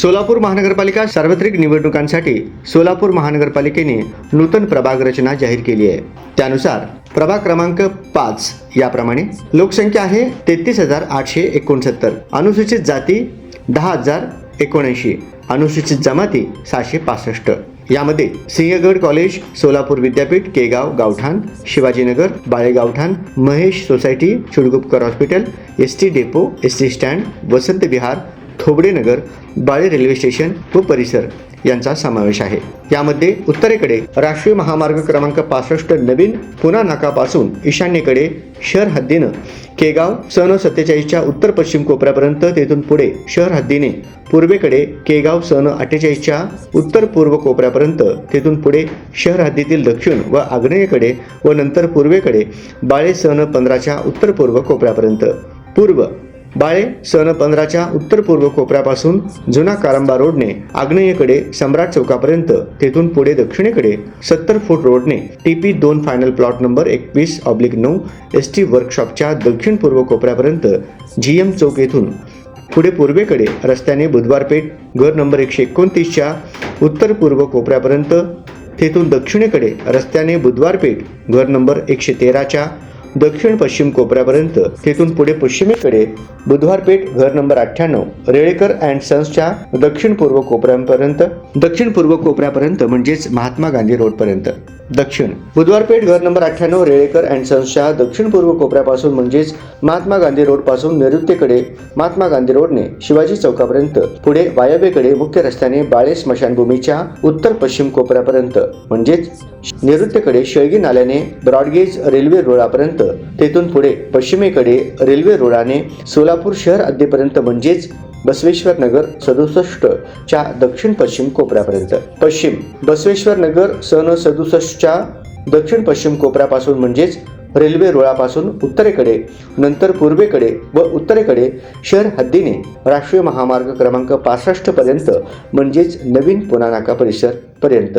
सोलापूर महानगरपालिका सार्वत्रिक निवडणुकांसाठी सोलापूर महानगरपालिकेने नूतन प्रभाग रचना जाहीर केली आहे. त्यानुसार प्रभाग क्रमांक पाच याप्रमाणे लोकसंख्या आहे तेहतीस हजार आठशे एकोणसत्तर अनुसूचित जाती दहा हजार एकोणऐंशी अनुसूचित जमाती सहाशे पासष्ट. यामध्ये सिंहगड कॉलेज सोलापूर विद्यापीठ केगाव गावठाण Shivajinagar Balegaothan Mahesh society Chudgupkar hospital S T depot S T stand Vasant Vihar Thobdenagar Bale railway station व परिसर यांचा समावेश आहे. यामध्ये उत्तरेकडे राष्ट्रीय महामार्ग क्रमांक पासष्ट नवीन पुणा नाकापासून ईशान्येकडे शहर हद्दीनं केगाव सन सत्तेचाळीसच्या उत्तर पश्चिम कोपऱ्यापर्यंत तेथून पुढे शहर हद्दीने पूर्वेकडे केगाव सन अठ्ठेचाळीसच्या उत्तर पूर्व कोपऱ्यापर्यंत तेथून पुढे शहर हद्दीतील दक्षिण व आग्नेयेकडे व नंतर पूर्वेकडे बाळे सन पंधराच्या उत्तर पूर्व कोपऱ्यापर्यंत. पूर्व बाळे सन पंधराच्या उत्तर पूर्व कोपऱ्यापासून जुना कारंबा रोडने आग्नेयेकडे सम्राट चौकापर्यंत तेथून पुढे दक्षिणेकडे सत्तर फूट रोडने टीपी दोन फायनल प्लॉट नंबर एकवीस ऑब्लिक नऊ एस टी वर्कशॉपच्या दक्षिण पूर्व कोपऱ्यापर्यंत जी एम चौक येथून पुढे पूर्वेकडे रस्त्याने बुधवार पेठ घर नंबर एकशे एकोणतीसच्या उत्तर पूर्व कोपऱ्यापर्यंत तेथून दक्षिणेकडे रस्त्याने बुधवार पेठ घर नंबर एकशे तेराच्या दक्षिण पश्चिम कोपऱ्यापर्यंत. तेथून पुढे पश्चिमेकडे बुधवार पेठ घर नंबर अठ्ठ्याण्णव रेळेकर अँड सन्सच्या दक्षिण पूर्व कोपऱ्यापर्यंत. दक्षिण पूर्व कोपऱ्यापर्यंत म्हणजेच महात्मा गांधी रोडपर्यंत. दक्षिण. बुधवार पेठ घर नंबर अठ्ठ्याण्णव रेळेकर अँड सन्सच्या दक्षिण पूर्व कोपऱ्यापासून म्हणजेच महात्मा गांधी रोडपासून नैऋत्येकडे महात्मा गांधी रोडने शिवाजी चौकापर्यंत पुढे वायव्येकडे मुख्य रस्त्याने बाळे स्मशानभूमीच्या उत्तर पश्चिम कोपऱ्यापर्यंत म्हणजेच नैऋत्येकडे शेळगी नाल्याने ब्रॉडगेज रेल्वे रुळापर्यंत तेथून पुढे पश्चिमेकडे रेल्वे रुळाने सोलापूर शहर हद्दीपर्यंत म्हणजेच बसवेश्वर नगर सदुसष्ट च्या दक्षिण पश्चिम कोपऱ्यापर्यंत. पश्चिम बसवेश्वर नगर सन महाराष्ट्राच्या दक्षिण पश्चिम कोपऱ्यापासून म्हणजेच रेल्वे रुळापासून उत्तरेकडे नंतर पूर्वेकडे व उत्तरेकडे शहर हद्दीने राष्ट्रीय महामार्ग क्रमांक पासष्ट पर्यंत म्हणजेच नवीन पुणा नाका परिसर पर्यंत.